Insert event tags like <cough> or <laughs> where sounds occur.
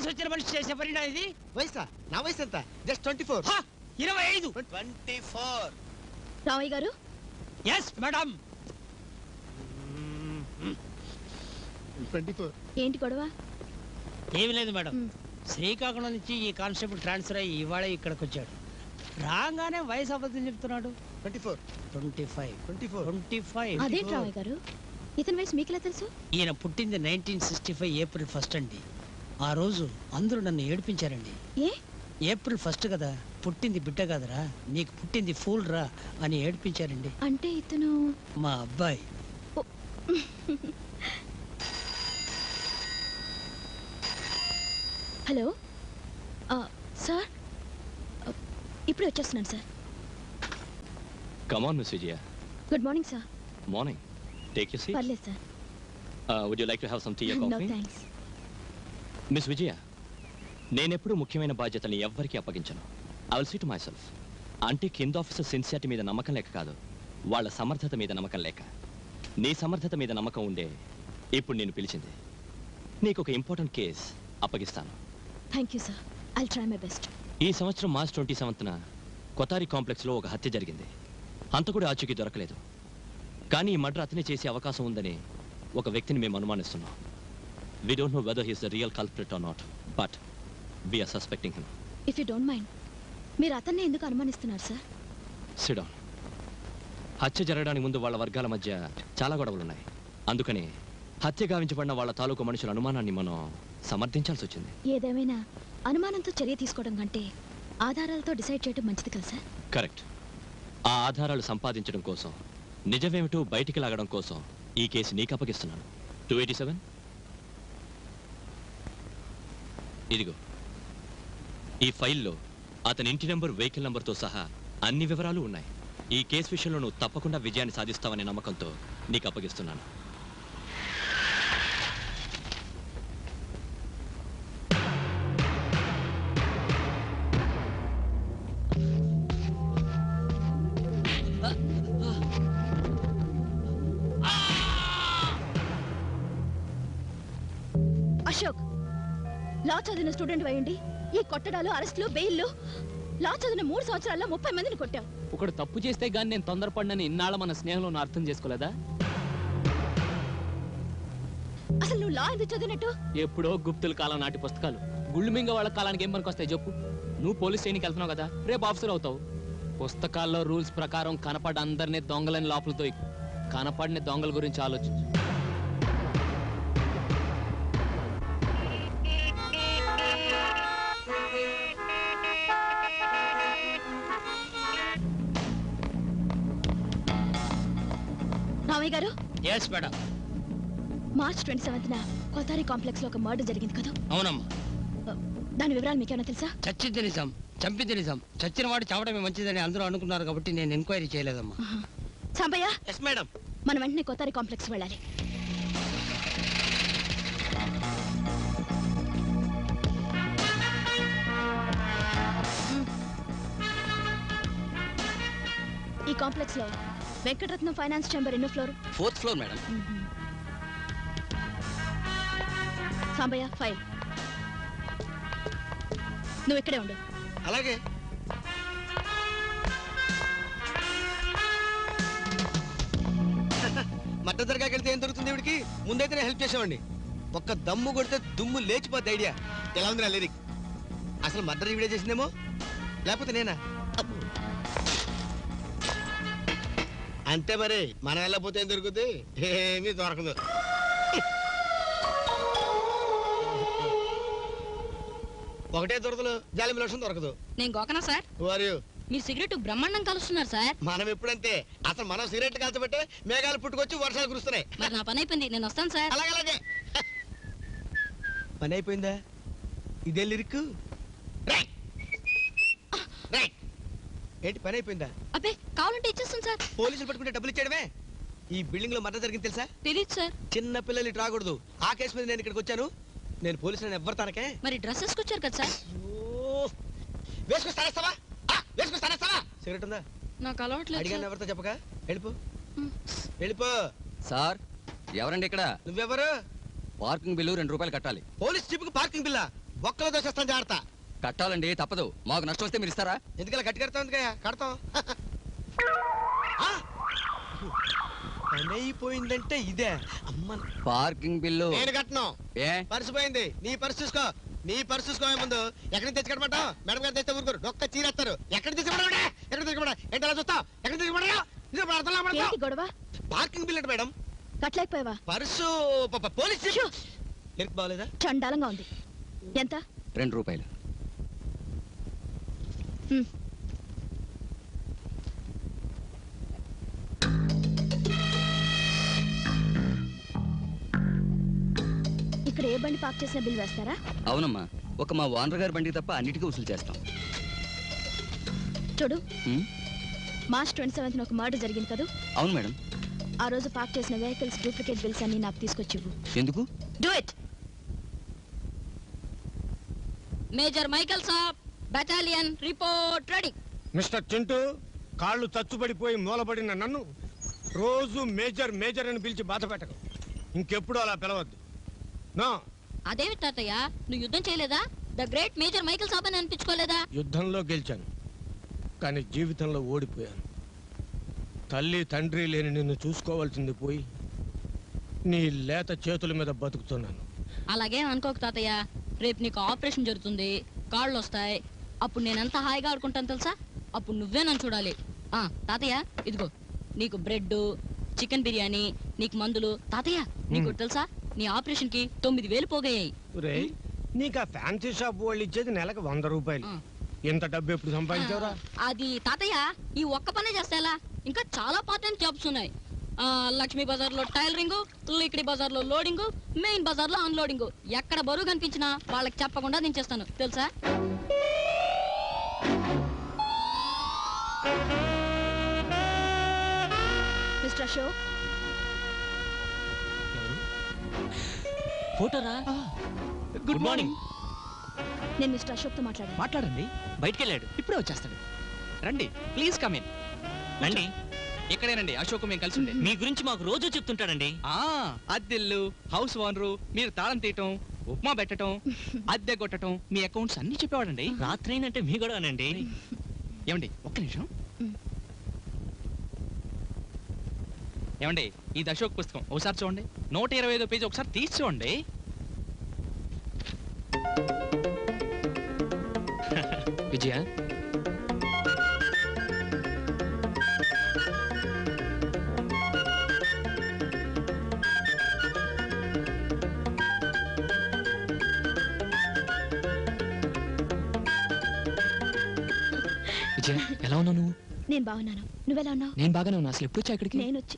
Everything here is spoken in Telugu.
వయసు వచ్చిన మనిషి చేసే పరిణామం ఇది? వయసా? నా వయసు ఎంత? Just twenty four. హా, ఇరవై ఐదు. Twenty four. Ramayya garu? Yes madam twenty four. ఏంటి గొడవ? ఏమి లేదు మేడం మ్. శ్రీకాకుళం నుంచి ఈ కానిస్టేబుల్ ట్రాన్స్ఫర్ అయ్యి ఇవాళ ఇక్కడికి వచ్చాడు రాగానే వయసు అబద్ధం చెప్తున్నాడు. Twenty four. Twenty five. Twenty four. Twenty five. అదేంటి రామయ్య గారు? ఇతని వయసు మీకెలా తెలుసు? ఈయన పుట్టింది nineteen sixty five April first అండి. ఆ రోజు అందరూ నన్ను ఏడిపించారండి. ఏ? ఏప్రిల్ ఫస్ట్ కదా పుట్టింది బిడ్డ కదరా నీకు పుట్టింది ఫూల్ రా అని ఏడిపించారండి. అంటే ఇతను మా అబ్బాయి. హలో? ఆ, సార్? ఇప్పుడే వచ్చేస్తున్నాను sir. On, Miss Vijaya. Good morning sir. Morning. Take your seat. పర్లేదు sir. Uh, would you like to have some tea or <laughs> no coffee? Miss Vijaya నేనెప్పుడు ముఖ్యమైన బాధ్యతల్ని ఎవ్వరికీ అప్పగించను. I will seat myself అంటే కింద ఆఫీసర్ సిన్సియారిటీ మీద నమ్మకం లేక కాదు వాళ్ళ సమర్థత మీద నమ్మకం లేక. నీ సమర్థత మీద నమ్మకం ఉండే ఇప్పుడు నేను పిలిచింది. నీకు ఒక important case అప్పగిస్తాను. Thank you sir I try my best ఈ సంవత్సరం మార్చ్ ట్వంటీ సెవెంత్న కొతారి కాంప్లెక్స్లో ఒక హత్య జరిగింది. హంతకుడి ఆచూకీ దొరకలేదు. కానీ ఈ మర్డర్ అతనే చేసే అవకాశం ఉందని ఒక వ్యక్తిని మేము అనుమానిస్తున్నాం. We don't know whether he's the real culprit or not but we're suspecting him if you don't mind మీరు అతన్ని ఎందుకు అనుమానిస్తున్నారు సార్ సిడౌన్ హత్య జరగడానికి ముందు వాళ్ళ వర్గాల మధ్య చాలా గొడవలు ఉన్నాయి. అందుకని హత్య గావించబడిన వాళ్ళ తాలూకు మనుషుల అనుమానాన్ని మనం సమర్థించాల్సి వచ్చింది. ఏదేమైనా అనుమానంతో చర్య తీసుకోవడం కంటే ఆధారాలతో డిసైడ్ చేయడం మంచిది కదా సార్ కరెక్ట్ ఆ ఆధారాలు సంపాదించడం కోసం నిజమేమిటో బయటికి లాగడం కోసం ఈ కేసు నీకు అప్పగిస్తున్నాను. టూ ఎయిటీ సెవెన్ ఇదిగో. ఈ ఫైల్లో అతని ఇంటి నెంబర్ వెహికల్ నెంబర్తో సహా అన్ని వివరాలు ఉన్నాయి. ఈ కేసు విషయంలో నువ్వు తప్పకుండా విజయాన్ని సాధిస్తావనే నమ్మకంతో నీకు అప్పగిస్తున్నాను. అశోక్ లా చదివిన స్టూడెంట్ అయ్యండి ఈ కొట్టడాలు అరెస్టులు బెయిల్లు. లా చదివిన మూడు సంవత్సరాల్లో ముప్పై మందిని కొట్టావు ఒకడు తప్పు చేస్తే గానీ నేను తొందరపడినని ఇన్నాళ్ళ మన స్నేహంలో అర్థం చేసుకోలేదా? అసలు నువ్వు లా ఎందుకు చదివినట్టు? ఎప్పుడో గుప్తుల కాలం నాటి పుస్తకాలు. గుళ్ళు మింగ వాళ్ళ కాలానికి ఏం పనికొస్తాయి చెప్పు? నువ్వు పోలీస్ స్టేషన్కి వెళ్తున్నావు కదా రేపు ఆఫీసర్ అవుతావు. పుస్తకాల్లో రూల్స్ ప్రకారం కనపడ అందరినీ దొంగలని లోపలతో కనపడిన దొంగల గురించి ఆలోచించు. రామయ్య గారు? ఎస్ మేడం మార్చ్ ట్వంటీ సెవెంత్న కొత్తారి కాంప్లెక్స్లో ఒక మర్డర్ జరిగింది కదా? అవునమ్మా. దాని వివరాలు మీకేమైనా తెలుసా? చచ్చింది నిజం చంపింది నిజం. చచ్చిన వాడు చావడమే మంచిదని అందరూ అనుకున్నారు కాబట్టి నేను ఎంక్వైరీ చేయలేదమ్మా. సాంబయ్య? ఎస్ మేడం మనం వెంటనే కొత్తారి కాంప్లెక్స్ వెళ్ళాలి. ఈ కాంప్లెక్స్లో వెంకటరత్నం ఫైనాన్స్ ఛాంబర్ ఎన్నో floor? Fourth floor madam. Sambayya file. నువ్వు ఇక్కడే ఉండు. అలాగే. మట్ట దర్గాకి వెళ్తే ఏం దొరుకుతుంది ఇవిడికి ముందైతే నేను హెల్ప్ చేసేవాడిని. ఒక్క దమ్ము కొడితే దుమ్ము లేచిపోద్ది ఐడియా. ఎలా ఉంది నా లిరిక్? అసలు మర్డర్ ఈవిడే చేసిందేమో? లేకపోతే నేనా. అంతే మరి మనం వెళ్ళకపోతే ఏం దొరుకుతుంది ఏమీ దొరకదు. ఒకటే దొరకదు జాలి లక్ష్యం దొరకదు. నేను గోకనా సార్? వారు మీరు సిగరెట్ బ్రహ్మాండం కలుస్తున్నారు సార్. మనం ఎప్పుడంతే అసలు మనం సిగరెట్ కాల్చబట్టే మేఘాలు పుట్టుకొచ్చి వర్షాలు కురుస్తున్నాయి. మరి నా పని అయిపోయింది నేను వస్తాను సార్. అలాగే అలాగే. పని అయిపోయిందా? ఇదే లిరిక్? రైట్ రైట్ ఏంటి పని అయిపోయిందా? అబ్బే కావాలంటే ఇచ్చేస్తాను సార్. పోలీసులు పట్టుకుంటే డబ్బులు ఇచ్చేయడమే? ఈ బిల్డింగ్లో మర్డర్ జరిగింది తెలుసా? తెలియదు సార్. చిన్న పిల్లలు ఇటు రాకూడదు ఆ కేసు మీద నేను ఇక్కడికి వచ్చాను. నేను పోలీసులను ఎవ్వరు తనకే? మరి డ్రెస్ వేసుకొచ్చారు కదా సార్. వేసుకొస్తానేస్తావా వేసుకొస్తానేస్తావా సిగరెట్ ఉందా? నాకు అలవాట్లేదు అడిగాను. ఎవరితో చెప్పగా వెళ్ళిపో. వెళ్ళిపో. సార్ ఎవరండి ఇక్కడ? నువ్వెవరు? పార్కింగ్ బిల్లు రెండు రూపాయలు కట్టాలి. పోలీస్ జీపుకి పార్కింగ్ బిల్లా? ఒక్కలో దోషేస్తాను జాగ్రత్త. కట్టాలండి తప్పదు. మాకు నష్టం వస్తే మీరు ఇస్తారా? ఎందుకలా గట్టి కడతాం. కడతాం! పని అయిపోయిందంటే ఇదే. అమ్మ పార్కింగ్ బిల్లు. నేను కట్టను. ఏ? పర్సు పోయింది. నీ పర్సు చూసుకో. నీ పర్సు చూసుకోవే ముందు. ఎక్కడి తెచ్చి కట్టమంటావు? మేడం గారు తెస్తే ఊరుకోరు. డొక్క చీరేస్తారు ఎక్కడి నుంచి తెచ్చి ఎక్కడ తెచ్చి ఏంటి అలా చూస్తావు? ఎక్కడ తెచ్చి ఏంటి గొడవ? పార్కింగ్ బిల్ అంటే మేడం? కట్టలేకపోయావా? పర్సు పోలీస్ బాగలేదా? చండాలంగా ఉంది. ఎంత? రెండు రూపాయలు. ఇక్కడ ఏ బండి పార్క్ చేసిన బిల్ వేస్తారా? అవునమ్మా. ఒక మా ఓనర్ గారి బండికి తప్ప అన్నిటికీ వసూలు చేస్తాం. చూడు. ఉమ్, మార్చ్ ట్వంటీ సెవెంత్ ఒక మర్డర్ జరిగింది కదా? అవును మేడం. ఆ రోజు పార్క్ చేసిన వెహికల్స్ డూప్లికేట్ బిల్స్ అన్ని నాకు తీసుకొచ్చి ఇవ్వు ఎందుకు? Do it major Michael sab! Battalion report ready mister Chintu కాళ్ళు తచ్చుబడిపోయి మూలబడిన నన్ను రోజు మేజర్ మేజర్ అని పిలిచి బాధ పెట్టకు. ఇంకెప్పుడు అలా పిలవద్దు. నో. అదేమి తాతయ్య? నువ్వు యుద్ధం చేయలేదా? The great major Michael sab అని అనిపించుకోలేదా? యుద్ధంలో గెలిచాను. కానీ జీవితంలో ఓడిపోయాను. తల్లి తండ్రి లేని నిన్ను చూసుకోవాల్సింది పోయి నీ లేత చేతుల మీద బతుకుతున్నాను. అలాగే అనుకోకు తాతయ్య. రేపు నీకు ఆపరేషన్ జరుగుతుంది. కాళ్ళు వస్తాయి. అప్పుడు నేను ఎంత హాయిగా ఆడుకుంటాను తెలుసా? అప్పుడు నువ్వే నన్ను చూడాలి. ఆ తాతయ్య ఇదిగో నీకు బ్రెడ్ చికెన్ బిర్యానీ నీకు మందులు. తాతయ్య నీకు తెలుసా? నీ ఆపరేషన్కి తొమ్మిది వేలు పోగయ్యాయి. నీకు ఆ ఫ్యాన్సీ షాప్ వాళ్ళు ఇచ్చేది నెలకు వంద రూపాయలు. ఆ. ఇంత డబ్బు ఎప్పుడు సంపాదించావురా? అది తాతయ్య ఈ ఒక్క పనే చేస్తే ఇంకా చాలా పార్ట్ టైం జాబ్స్ ఉన్నాయి. ఆ, లక్ష్మీ బజార్లో టైలరింగ్ లిక్డి బజార్లో లోడింగ్ మెయిన్ బజార్లో అన్లోడింగ్ ఎక్కడ బరువు కనిపించినా వాళ్ళకి చెప్పకుండా దించేస్తాను. తెలుసా? అశోక్. ఫోటోరా గుడ్ మార్నింగ్. నేను మిస్టర్ అశోక్తో మాట్లాడాను. మాట్లాడండి. బయటికి వెళ్ళాడు ఇప్పుడే వచ్చేస్తాడు. రండి. Please come in. రండి. ఇక్కడేనండి అశోక్ మేము కలిసి ఉండే మీ గురించి మాకు రోజు చెప్తుంటాడండి. ఆ అద్దెల్లు హౌస్ ఓనరు మీరు తాళం తీయటం ఉప్మా పెట్టటం <laughs> అద్దె కొట్టటం మీ అకౌంట్స్ అన్ని చెప్పేవాడండి. రాత్రి అయినంటే మీ కూడా అనండి ఏమండి ఒక్క నిమిషం మ్. ఏమండి ఇది అశోక్ పుస్తకం ఒకసారి చూడండి. నూట ఇరవై ఐదో పేజీ ఒకసారి తీసి చూడండి. <laughs> విజయ? విజయ ఎలా ఉన్నావు నువ్వు? నేను బాగున్నాను. నువ్వెలా ఉన్నావు? నేను బాగానే ఉన్నా. అసలు ఎప్పుడు వచ్చా ఇక్కడికి? నేను వచ్చి